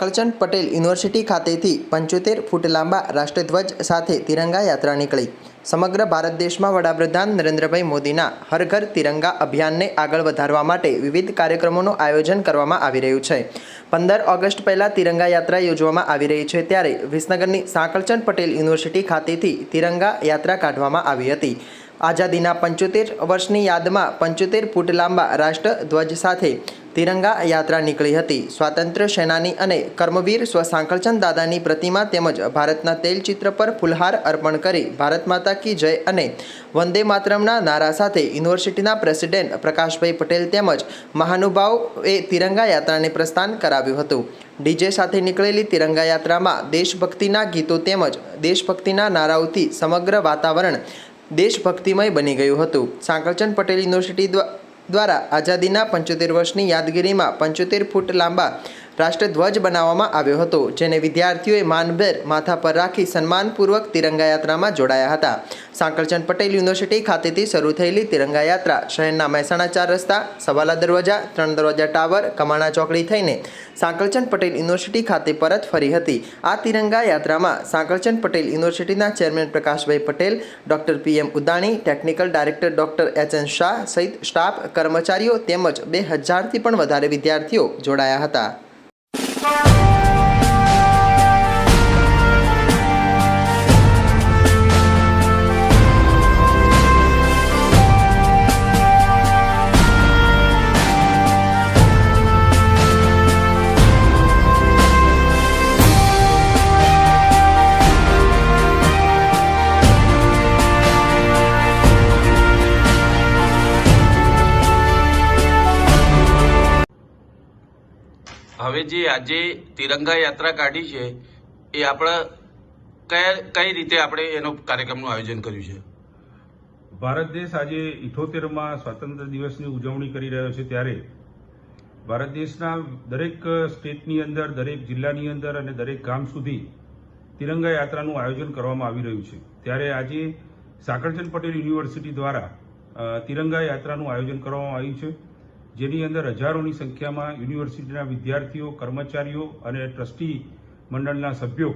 Sankalchand Patel university ખાતેથી પંચોતેર ફૂટ લાંબા રાષ્ટ્રધ્વજ સાથે તિરંગા યાત્રા નીકળી. સમગ્ર ભારત દેશમાં વડાપ્રધાન નરેન્દ્રભાઈ મોદીના હર ઘર તિરંગા અભિયાનને આગળ વધારવા માટે વિવિધ કાર્યક્રમોનું આયોજન કરવામાં આવી રહ્યું છે. પંદર ઓગસ્ટ પહેલાં તિરંગા યાત્રા યોજવામાં આવી રહી છે ત્યારે વિસનગરની સાંકળચંદ પટેલ યુનિવર્સિટી ખાતેથી તિરંગા યાત્રા કાઢવામાં આવી હતી. આઝાદીના પંચોતેર વર્ષની યાદમાં પંચોતેર ફૂટ લાંબા રાષ્ટ્રધ્વજ સાથે તિરંગા યાત્રા નીકળી હતી. સ્વાતંત્ર્ય સેનાની અને કર્મવીર સ્વ સાંકળચંદ દાદાની પ્રતિમા તેમજ ભારતના તૈલચિત્ર પર ફુલહાર અર્પણ કરી ભારત માતા કી જય અને વંદે માતરમના નારા સાથે યુનિવર્સિટીના પ્રેસિડેન્ટ પ્રકાશભાઈ પટેલ તેમજ મહાનુભાવોએ તિરંગા યાત્રાને પ્રસ્થાન કરાવ્યું હતું. ડીજે સાથે નીકળેલી તિરંગા યાત્રામાં દેશભક્તિના ગીતો તેમજ દેશભક્તિના નારાઓથી સમગ્ર વાતાવરણ દેશભક્તિમય બની ગયું હતું. સાંકળચંદ પટેલ યુનિવર્સિટી દ્વારા આઝાદીના પંચોતેર વર્ષની યાદગીરીમાં પંચોતેર ફૂટ લાંબા રાષ્ટ્રધ્વજ બનાવવામાં આવ્યો હતો, જેને વિદ્યાર્થીઓએ માનભેર માથા પર રાખી સન્માનપૂર્વક તિરંગા યાત્રામાં જોડાયા હતા. સાંકળચંદ પટેલ યુનિવર્સિટી ખાતેથી શરૂ થયેલી તિરંગા યાત્રા શહેરના મહેસાણા ચાર રસ્તા, સવાલા દરવાજા, ત્રણ દરવાજા ટાવર, કમાણા ચોકડી થઈને સાંકળચંદ પટેલ યુનિવર્સિટી ખાતે પરત ફરી હતી. આ તિરંગા યાત્રામાં સાંકળચંદ પટેલ યુનિવર્સિટીના chairman Prakashbhai Patel, doctor P M Udani, technical director doctor H N Shah સહિત સ્ટાફ કર્મચારીઓ તેમજ બે હજારથી પણ વધારે વિદ્યાર્થીઓ જોડાયા હતા. Bye. હવે જે આજે તિરંગા યાત્રા કાઢી છે, એ આપણા કયા, કઈ રીતે આપણે એનો કાર્યક્રમનું આયોજન કર્યું છે? ભારત દેશ આજે ઇઠોતેરમાં સ્વાતંત્ર્ય દિવસની ઉજવણી કરી રહ્યો છે ત્યારે ભારત દેશના દરેક સ્ટેટની અંદર, દરેક જિલ્લાની અંદર અને દરેક ગામ સુધી તિરંગા યાત્રાનું આયોજન કરવામાં આવી રહ્યું છે. ત્યારે આજે સાકરચંદ પટેલ યુનિવર્સિટી દ્વારા તિરંગા યાત્રાનું આયોજન કરવામાં આવ્યું છે. જેની અંદર હજારોની સંખ્યામાં યુનિવર્સિટીના વિદ્યાર્થીઓ, કર્મચારીઓ અને ટ્રસ્ટી મંડળના સભ્યો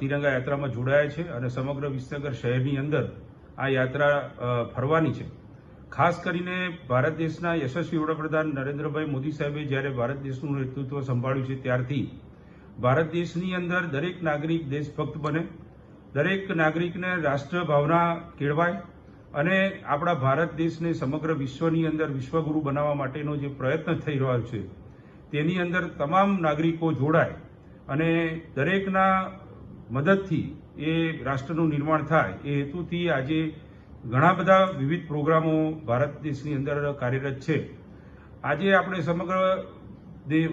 તિરંગા યાત્રામાં જોડાયા છે અને સમગ્ર વિસનગર શહેરની અંદર આ યાત્રા ફરવાની છે. ખાસ કરીને ભારત દેશના યશસ્વી વડાપ્રધાન નરેન્દ્રભાઈ મોદી સાહેબે જ્યારે ભારત દેશનું નેતૃત્વ સંભાળ્યું છે ત્યારથી ભારત દેશની અંદર દરેક નાગરિક દેશભક્ત બને, દરેક નાગરિકને રાષ્ટ્ર ભાવના કેળવાય અને આપણા ભારત દેશને સમગ્ર વિશ્વની અંદર વિશ્વગુરુ બનાવવા માટેનો જે પ્રયત્ન થઈ રહ્યો છે, તેની અંદર તમામ નાગરિકો જોડાય અને દરેકના મદદથી એ રાષ્ટ્રનું નિર્માણ થાય, એ હેતુથી આજે ઘણા બધા વિવિધ પ્રોગ્રામો ભારત દેશની અંદર કાર્યરત છે. આજે આપણે સમગ્ર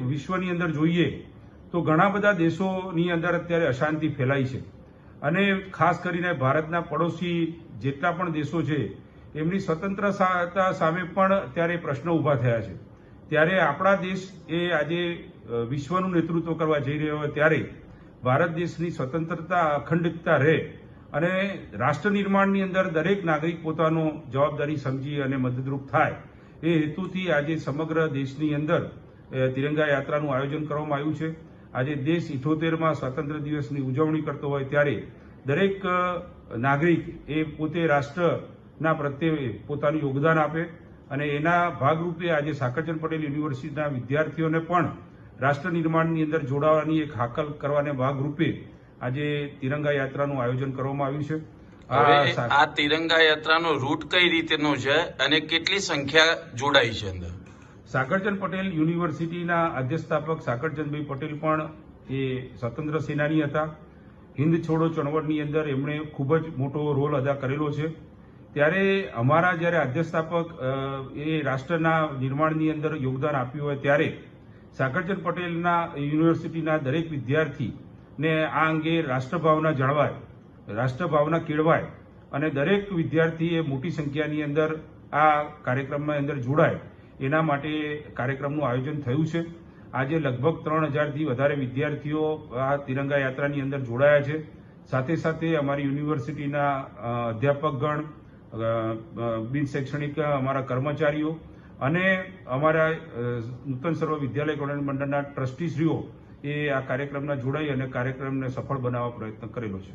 વિશ્વની અંદર જોઈએ તો ઘણા બધા દેશોની અંદર અત્યારે અશાંતિ ફેલાઈ છે. અને ખાસ કરીને ભારતના પડોશી જેટલા પણ દેશો છે, એમની સ્વતંત્રતા સામે પણ ત્યારે પ્રશ્નો ઊભા થયા છે. ત્યારે આપણા દેશ એ આજે વિશ્વનું નેતૃત્વ કરવા જઈ રહ્યો હોય ત્યારે ભારત દેશની સ્વતંત્રતા અખંડિતતા રહે અને રાષ્ટ્ર નિર્માણની અંદર દરેક નાગરિક પોતાનો જવાબદારી સમજી અને મદદરૂપ થાય એ હેતુથી આજે સમગ્ર દેશની અંદર તિરંગા યાત્રાનું આયોજન કરવામાં આવ્યું છે. આજે દેશ ઇઠોતેરમાં સ્વાતંત્ર્ય દિવસની ઉજવણી કરતો હોય ત્યારે દરેક નાગરિક એ પોતે રાષ્ટ્રના પ્રત્યે પોતાનું યોગદાન આપે અને એના ભાગરૂપે આજે સાકરચંદ પટેલ યુનિવર્સિટીના વિદ્યાર્થીઓને પણ રાષ્ટ્ર નિર્માણની અંદર જોડાવાની એક હાકલ કરવાના ભાગરૂપે આજે તિરંગા યાત્રાનું આયોજન કરવામાં આવ્યું છે. આ આ તિરંગા યાત્રાનો રૂટ કઈ રીતેનો છે અને કેટલી સંખ્યા જોડાઈ છે અંદર? સાકરચંદ પટેલ યુનિવર્સિટીના અધ્યક્ષાપક સાકરચંદભાઈ પટેલ પણ એ સ્વતંત્ર સેનાની હતા. હિન્દ છોડો ચળવળની અંદર એમણે ખૂબ જ મોટો રોલ અદા કરેલો છે. ત્યારે અમારા જ્યારે અધ્યક્ષાપક એ રાષ્ટ્રના નિર્માણની અંદર યોગદાન આપ્યું હોય ત્યારે સાકરચંદ પટેલના યુનિવર્સિટીના દરેક વિદ્યાર્થીને આ અંગે રાષ્ટ્રભાવના જળવાય, રાષ્ટ્રભાવના કેળવાય અને દરેક વિદ્યાર્થીએ મોટી સંખ્યાની અંદર આ કાર્યક્રમમાં અંદર જોડાય. એના માટે કાર્યક્રમનું આયોજન થયું છે. આજે લગભગ ત્રણ હજારથી વધારે વિદ્યાર્થીઓ આ તિરંગા યાત્રાની અંદર જોડાયા છે. સાથે સાથે અમારી યુનિવર્સિટીના અધ્યાપકગણ બિન શૈક્ષણિક અમારા કર્મચારીઓ અને અમારા નૂતન સર્વ વિદ્યાલય કલ્યાણ મંડળના ટ્રસ્ટીશ્રીઓ એ આ કાર્યક્રમના જોડાઈ અને કાર્યક્રમને સફળ બનાવવા પ્રયત્ન કરેલો છે.